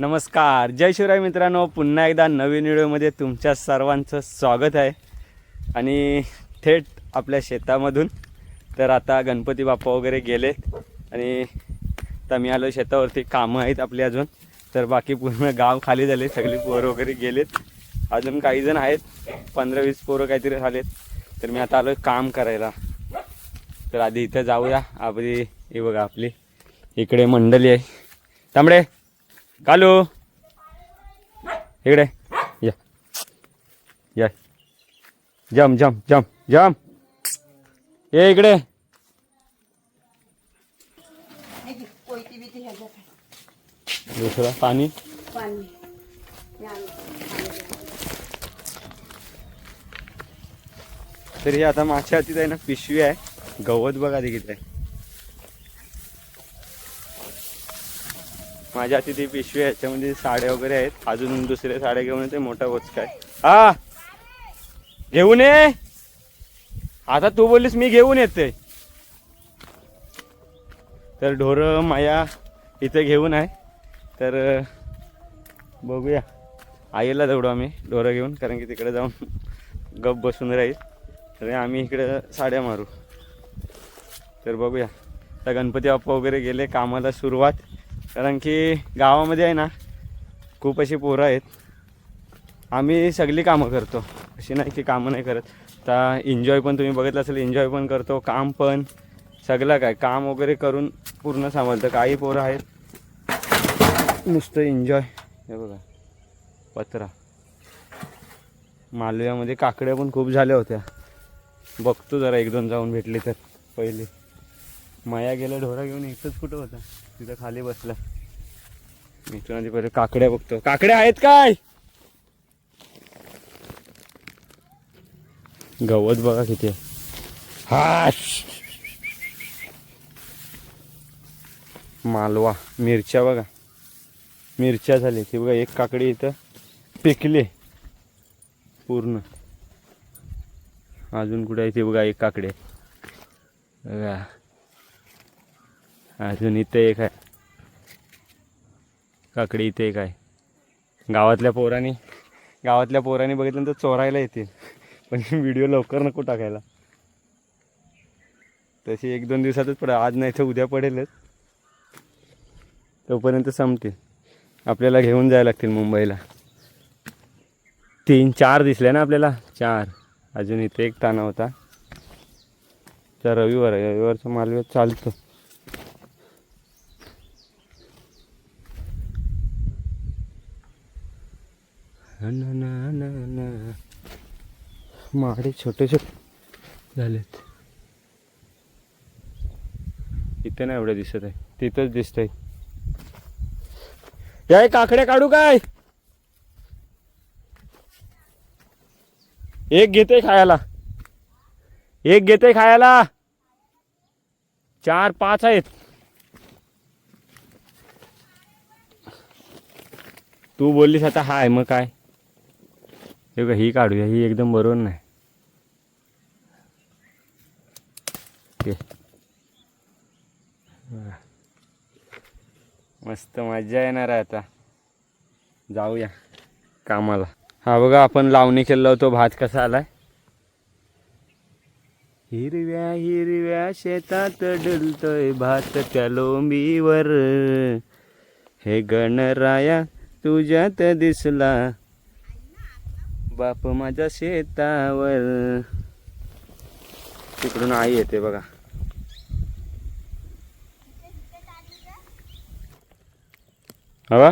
नमस्कार. जय शिवराय मित्रांनो. पुन्हा एकदा नवीन व्हिडिओमध्ये तुमच्या सर्वांचं स्वागत आहे. आणि थेट आपल्या शेतामधून तर आता गणपती बाप्पा वगैरे गेलेत आणि आता मी आलो शेतावरती. कामं आहेत आपली अजून. तर बाकी पूर्ण गाव खाली झाले. सगळी पोरं वगैरे गेलेत. अजून काही जण आहेत. पंधरा वीस पोरं काहीतरी झालेत. तर मी आता आलो काम करायला. तर आधी इथं जाऊया. आपली हे बघा आपली इकडे मंडळी आहे. तांबडे कालू. इकडे. या. या. जम जम जम जम. ये इकडे. दुसरं पाणी. तरी हे तर ही आता माझ्या हातीत आहे ना पिशवी आहे. गवत बघा ते किती आहे माझ्या हाती ती पिशवी याच्यामध्ये साड्या वगैरे आहेत. अजून दुसऱ्या साड्या घेऊन येते मोठा बोचका आहे. हा! घेऊन ये! आता तू बोललीस मी घेऊन येते. तर ढोर माया इथे घेऊन आहे. तर बघूया. आईला दौडू आम्ही ढोरं घेऊन कारण की तिकडे जाऊन गप बसून राहील. तर आम्ही इकडे साड्या मारू. तर बघूया. तर गणपती बाप्पा वगैरे गेले कामाला सुरुवात. कारण की गावामध्ये आहे ना खूप अशी पोरं आहेत. आम्ही सगळी कामं करतो. अशी नाही की कामं नाही करत. आता एन्जॉय पण तुम्ही बघितलं असेल एन्जॉय पण करतो काम पण. सगळं काय काम वगैरे करून पूर्ण सांभाळतं. काही पोरं आहेत. नुसतं एन्जॉय हे बघा. पत्रा. मालव्यामध्ये काकड्या पण खूप झाल्या होत्या. बघतो जरा एक दोन जाऊन भेटली तर. पहिले. माया गेल्या ढोरा घेऊन एकच कुठं होता? तिथं खाली बसला. मी इथून पहिले काकड्या बघतो. काकड्या आहेत काय? गवत बघा किती हा मालवा मिरच्या बघा मिरच्या झाली ती बघा एक काकडी इथं पिकली पूर्ण अजून कुठे आहे. ते बघा एक काकडे बघा अजून इथं एक आहे. काकडी इथे एक आहे. गावातल्या पोरांनी गावातल्या पोरांनी बघितल्यानंतर चोरायला येतील. पण व्हिडिओ लवकर नको टाकायला. तशी एक दोन दिवसातच पडेल. आज नाही तर उद्या पडेलच. तोपर्यंत संपतील. आपल्याला घेऊन जायला लागतील मुंबईला. तीन चार दिसले ना आपल्याला? चार. अजून इथे एक ताना होता. तर रविवार आहे. रविवारचा मालव्यात चालतो ना ना ना ना. माडे छोटे छोटे झालेत. इथे नाही एवढे दिसत आहे. तिथंच दिसतंय. या हे काकड्या काढू काय? एक घेते खायला. एक घेते खायला. चार पाच आहेत. तू बोललीस आता हाय मग काय? हे बघ ही काढूया ही एकदम बरोबर नाही. ते. मस्त मजा येणार आहे आता. जाऊया कामाला. हा बघा आपण लावणी केला होतो भात कसा आलाय? हिरव्या हिरव्या शेतात डुलतोय भात त्या लोंबीवर. हे गणराया तुझ्यात दिसला. बाप माझ्या शेतावर. तिकडून आई येते बघा. हवा?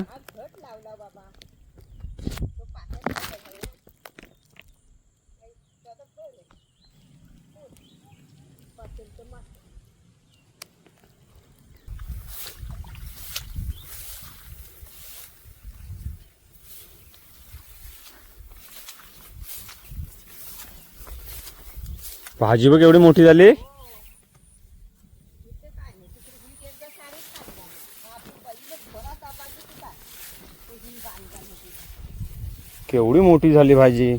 भाजी बघ एवढी मोठी झाली. केवढी मोठी झाली भाजी.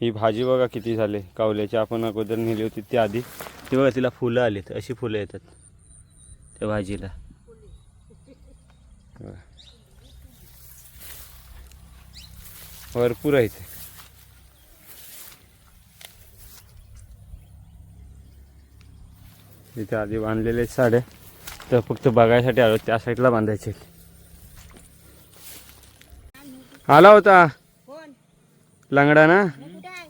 ही भाजी बघा किती झाले. कावल्याची आपण अगोदर नेली होती ती आधी. ती बघा तिला फुलं आलीत. अशी फुलं येतात त्या भाजीला बघा. भरपूर आहे ते इथे आधी बांधलेले साड्या. तर फक्त बघायसाठी आलो त्या साईडला बांधायचे आला होता. लंगडा ना कुठे आहे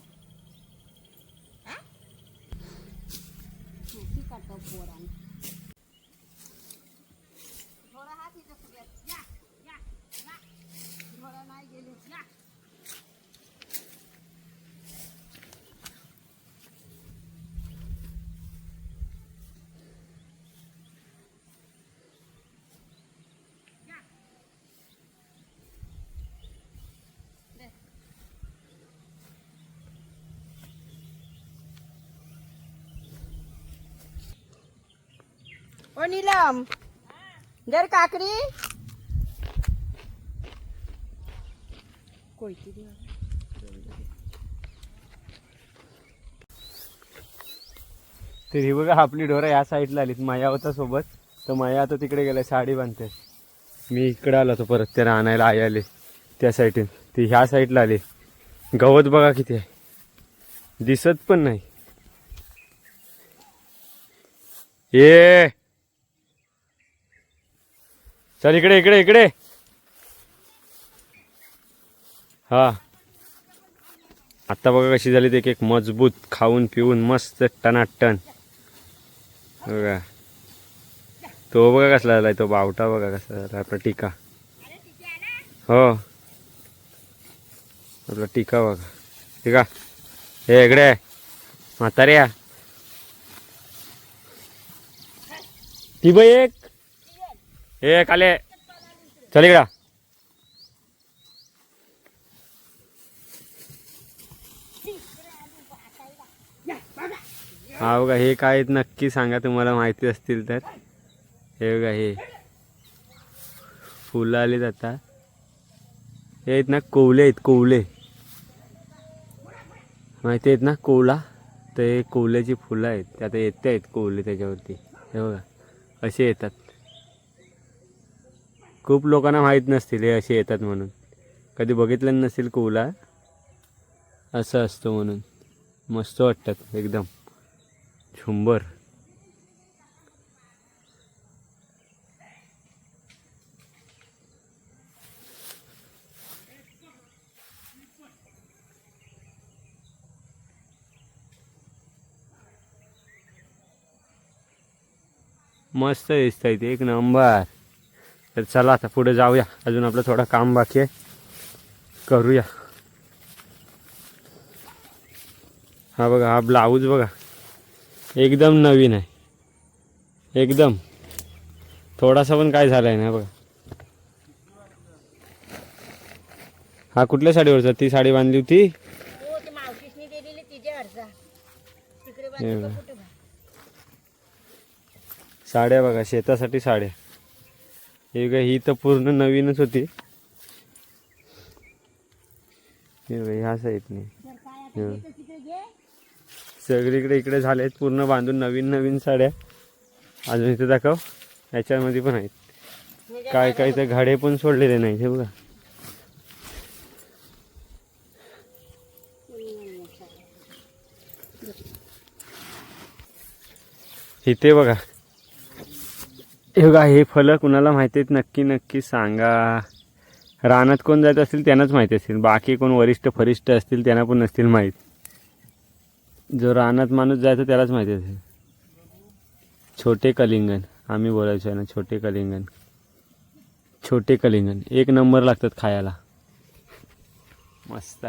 ओ नीलम जर काकरी कोयती दे तर ही बघा आपली ढोरं या साईडला आलीत माया होता सोबत. तर माया आता तिकडे गेलाय साडी बांधते. मी इकडे आलो होतो परत त्याला आणायला आई आले. त्या साईडून. ती ह्या साईडला आली. गवत बघा किती आहे. दिसत पण नाही. ये चल इकडे इकडे इकडे. हा. आता बघा कशी झाली ते एक एक मजबूत खाऊन पिऊन मस्त टनाटन. बघा. तो बघा कसला झालाय तो बावटा बघा कसा झाला आपला टीका. हो. आपला टीका बघा. टीका. हे इकडे. आहे. म्हाताऱ्या. ती बाई एक हे काले. चल इकडा. हा बघा हे काय आहेत नक्की सांगा तुम्हाला माहिती असतील तर. हे बघा हे. फुलं आली आता. हे आहेत ना कोवले आहेत कोवले. माहिती आहेत ना कोवला? तर हे कोवल्याची फुलं आहेत ते आता येते आहेत कोवले त्याच्यावरती. हे बघा असे येतात. खूप लोकांना माहीत नसतील हे असे येतात म्हणून. कधी बघितलं नसेल कोवला? असं असतं म्हणून. मस्त वाटतात एकदम. झुंबर. मस्त दिसत आहे एक नंबर. तर चला आता पुढे जाऊया. अजून आपलं थोडं काम बाकी आहे. करूया. हा बघा हा ब्लाऊज बघा. एकदम नवीन आहे. एकदम. थोडासा पण काय झालाय ना बघा. हा कुठल्या साडीवरचा? ती साडी बांधली होती? हो? साड्या बघा शेतासाठी साड्या. हे बघा ही तर पूर्ण नवीनच होती. हे बघा ह्या साईडने सगळीकडे इकडे झाले आहेत पूर्ण बांधून नवीन नवीन साड्या. अजून इथे दाखव याच्यामध्ये पण आहेत. काय काय तर घाडे पण सोडलेले नाही हे बघा. इथे बघा हे बघा हे फलं कुणाला माहिती आहेत? नक्की नक्की सांगा. रानात कोण जात असतील त्यांनाच माहिती असतील बाकी कोण वरिष्ठ फरिष्ठ असतील त्यांना पण नसतील माहीत. जो रानात माणूस जायचं त्यालाच माहिती असेल. छोटे कलिंगण आम्ही बोलायचो आहे ना छोटे कलिंगण छोटे कलिंगण एक नंबर लागतात खायला. मस्त.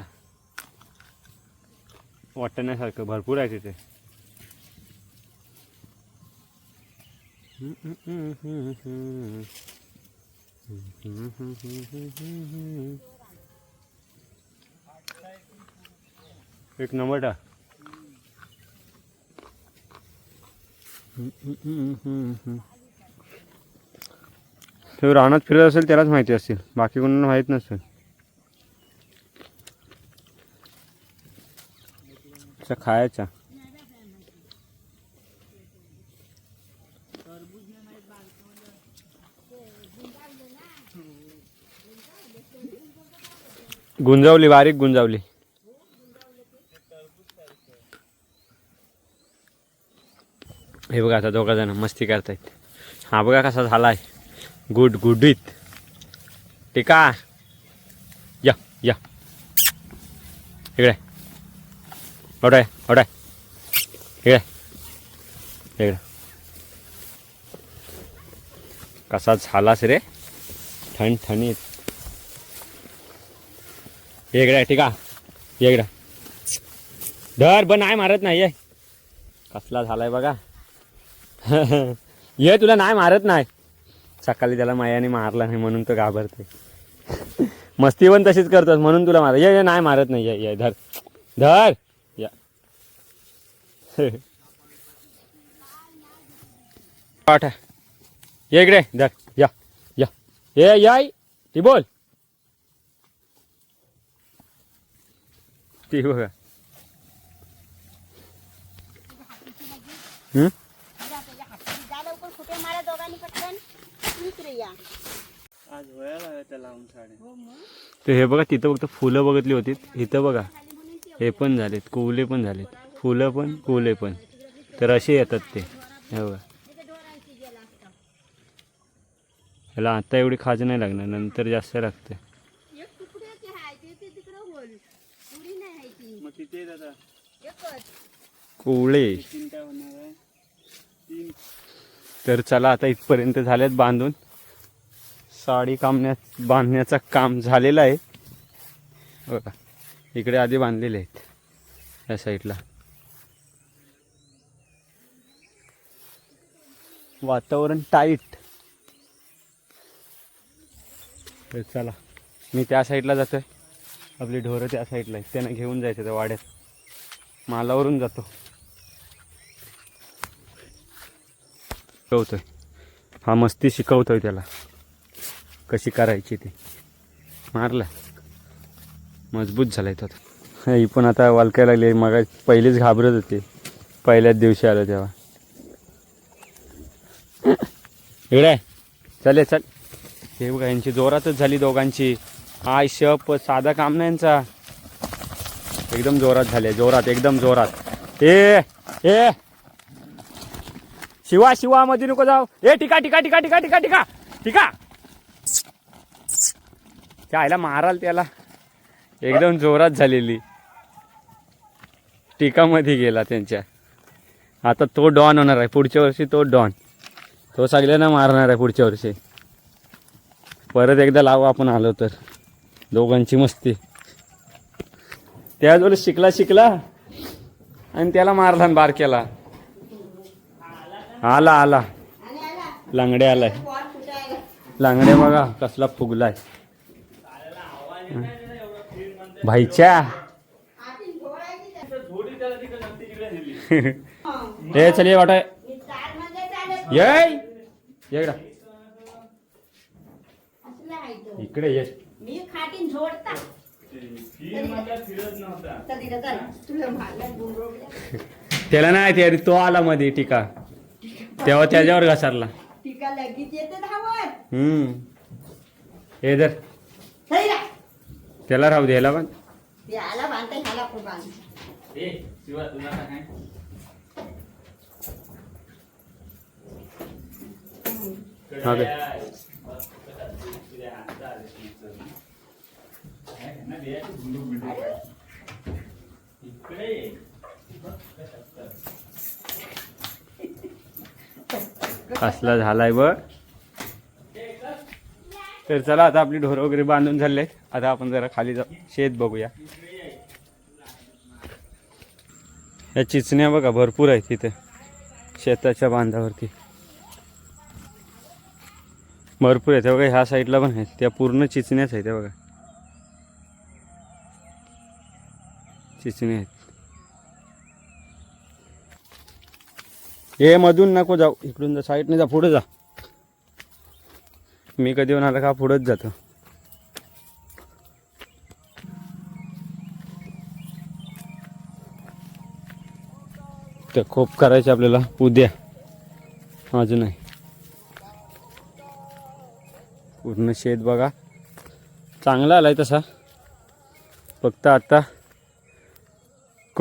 वाटण्यासारखं भरपूर आहे तिथे. एक नंबर टा. तो रानात फिरत असेल त्यालाच माहिती असेल. बाकी कोणाला माहीत नसेल. खायचा. गुंजावली बारीक गुंजावली. हे बघा आता दोघा जण मस्ती करतायत. हा बघा कसा झालाय. गुड गुडीत. टिका. या या. इकडे. ओढाय ओढाय इकडे. इकडे. कसा झालास रे? ठणठणीत. ठीक आहे. इकडे धर पण नाही मारत नाही ये कसला झालाय बघा. ये तुला नाही मारत नाही. सकाळी त्याला मायाने मारला नाही म्हणून तो घाबरते मस्ती पण तशीच करतोस म्हणून तुला मार ये ये नाही मारत नाही. ये ये धर. धर. या. पाठ. ये इकडे धर या या. ये याय ती बोल. ती बघा. हम्म हो तर हे बघा तिथं फक्त फुलं बघितली होती. इथं बघा. हे पण झालेत कोवले पण झालेत. फुलं पण कोवले पण. तर असे येतात ते. हे बघा. ह्याला आता एवढी खाज नाही लागणार नंतर जास्त लागते. एक तुकडे आहे ते ते तिकडे होल. पुरी नाही आहे ती. मग किती आहेत आता एकच. कोवळे तीन काय होणार आहे? तीन. तर चला आता इथपर्यंत झालेत बांधून. साडी कामण्यात बांधण्याचं काम झालेलं आहे. बघा इकडे आधी बांधलेले आहेत या साईडला. वातावरण टाईट तर चला. मी त्या साईडला जातो आहे आपली ढोरं त्या साईडला आहेत. त्यांना घेऊन जायचं त्या वाड्यात. मालावरून जातो. शिकवतोय. हा मस्ती शिकवतोय त्याला. कशी करायची ती. मारला. मजबूत झालाय तो ही पण आता वालकायला लागली मग पहिलेच घाबरत होती. पहिल्याच दिवशी आलो तेव्हा. इकडे चल चल. हे बघा यांची जोरातच झाली दोघांची. आय शप साधा काम नाही यांचा. एकदम जोरात झाले जोरात एकदम जोरात. ए ए. शिवा शिवा मध्ये नको जाऊ. ए टिका टिका टिका टिका टिका टिका. टिका. त्या आईला माराल त्याला. एकदम जोरात झालेली. टिकामध्ये गेला त्यांच्या. आता तो डॉन होणार आहे. पुढच्या वर्षी तो डॉन. तो सगळ्यांना मारणार आहे पुढच्या वर्षी. परत एकदा लावू आपण आलो तर. दोघांची मस्ती. त्याच वेळेस शिकला शिकला. आणि त्याला मारला आणि बारक्याला आला आला. लांगडे आलाय. लांगडे बघा कसला फुगलाय. भाईच्या. हे चल ये वाटाय मी ये इकडं ये. मी खाटीन झोडता. चल तुला मारलं. त्याला नाही ते तो आला मध्ये टीका. तेव्हा त्याच्यावर घसरला. टीका लगेच येते धावत. हम्म. हे धर. सही रा. त्याला राहू दे ह्याला पण बांधता. ह्याला हा दे. कसला झालाय बघ. तर चला आता आपली ढोरं वगैरे बांधून झाले आता आपण जरा खाली जाऊ. शेत बघूया. या चिचण्या बघा भरपूर आहेत तिथे शेताच्या बांधावरती. भरपूर आहेत. बघा ह्या साईडला पण आहेत. त्या पूर्ण चिचण्याच आहेत बघा. चिचणे आहेत हे मधून नको जाऊ. इकडून जा साईडने जा पुढे जा. मी कधी होणार का? पुढंच जातो. ते खोप करायचे आपल्याला. उद्या. अजून नाही. पूर्ण शेत बघा. चांगला आलाय तसा. फक्त आता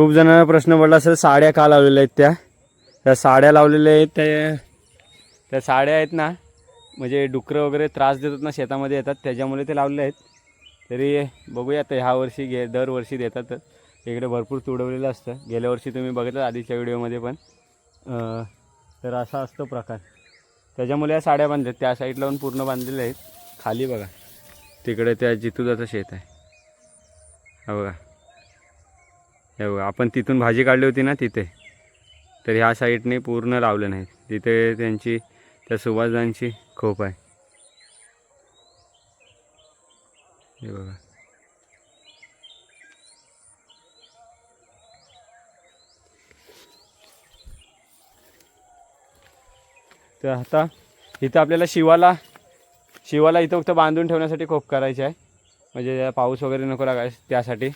खूप जणांना प्रश्न पडला सर साड्या का लावलेल्या आहेत त्या? त्या साड्या लावलेल्या आहेत त्या त्या साड्या आहेत ना म्हणजे डुकरं वगैरे त्रास देतात ना शेतामध्ये येतात त्याच्यामुळे ते लावले आहेत. तरी बघूया आता ह्या वर्षी घे दरवर्षी देतात. इकडे भरपूर तुडवलेलं असतं. गेल्या वर्षी तुम्ही बघितलं आधीच्या व्हिडिओमध्ये पण. तर असा असतो प्रकार. त्याच्यामुळे या साड्या बांधल्या त्या साईडला पण पूर्ण बांधलेल्या आहेत. खाली बघा. तिकडे त्या जितूदाचं शेत आहे. हा बघा. हे बघा आपण तिथून भाजी काढली होती ना तिथे. तर ह्या साईडने पूर्ण लावलं नाही. तिथे त्यांची त्या सुभाषदांची खोप आहे. हे बघा. तर आता इथं आपल्याला शिवाला शिवाला इथं फक्त बांधून ठेवण्यासाठी खोप करायची आहे. म्हणजे पाऊस वगैरे नको लागायचं त्यासाठी.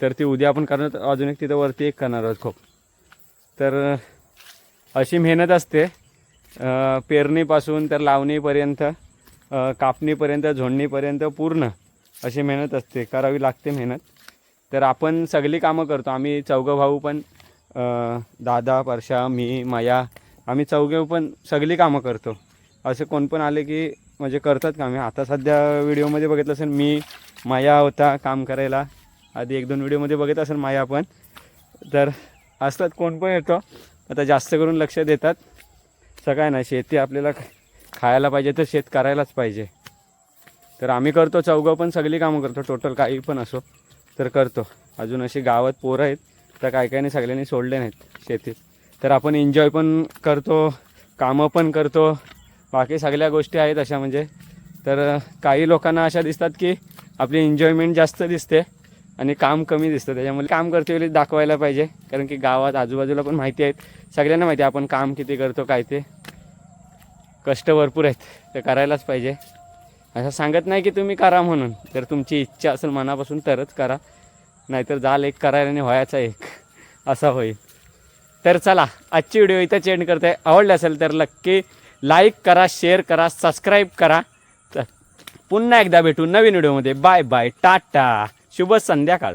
तर ती उद्या आपण करणार अजून एक तिथं वरती एक करणार आहोत खूप. तर अशी मेहनत असते. पेरणीपासून तर लावणीपर्यंत कापणीपर्यंत झोडणीपर्यंत पूर्ण अशी मेहनत असते करावी लागते मेहनत. तर आपण सगळी कामं करतो. आम्ही चौघं भाऊ पण दादा परशा मी माया आम्ही चौघे पण सगळी कामं करतो. असे कोण पण आले की म्हणजे करतात कामे. आता सध्या व्हिडिओमध्ये बघितलं असेल मी माया होता काम करायला. आधी एक दोन व्हिडिओमध्ये बघत असेल माया पण तर असतात कोण पण येतो. आता जास्त करून लक्ष देतात. सगळ्या ना शेती आपल्याला खायला पाहिजे तर शेत करायलाच पाहिजे. तर आम्ही करतो चौघं पण सगळी कामं करतो. टोटल काही पण असो तर करतो. अजून अशी गावात पोरं आहेत तर काही काही सगळ्यांनी सोडले नाहीत शेतीत. तर आपण एन्जॉय पण करतो कामं पण करतो. बाकी सगळ्या गोष्टी आहेत अशा म्हणजे. तर काही लोकांना अशा दिसतात की आपली एन्जॉयमेंट जास्त दिसते. आणि काम कमी दिसतं. त्याच्यामुळे काम करते वेळी दाखवायला पाहिजे. कारण की गावात आजूबाजूला पण माहिती आहेत. सगळ्यांना माहिती आहे आपण काम किती करतो काय ते. कष्ट भरपूर आहेत. ते करायलाच पाहिजे. असं सांगत नाही की तुम्ही करा म्हणून. तर तुमची इच्छा असेल मनापासून तरच करा. नाहीतर जाल एक करायला आणि व्हायचा एक. असा होईल. तर चला आजची व्हिडिओ इथं चेंड करते. आवडली असेल तर नक्की लाईक करा शेअर करा सबस्क्राईब करा. तर पुन्हा एकदा भेटू नवीन व्हिडिओमध्ये. बाय बाय टाटा शुभ संध्याकाळ.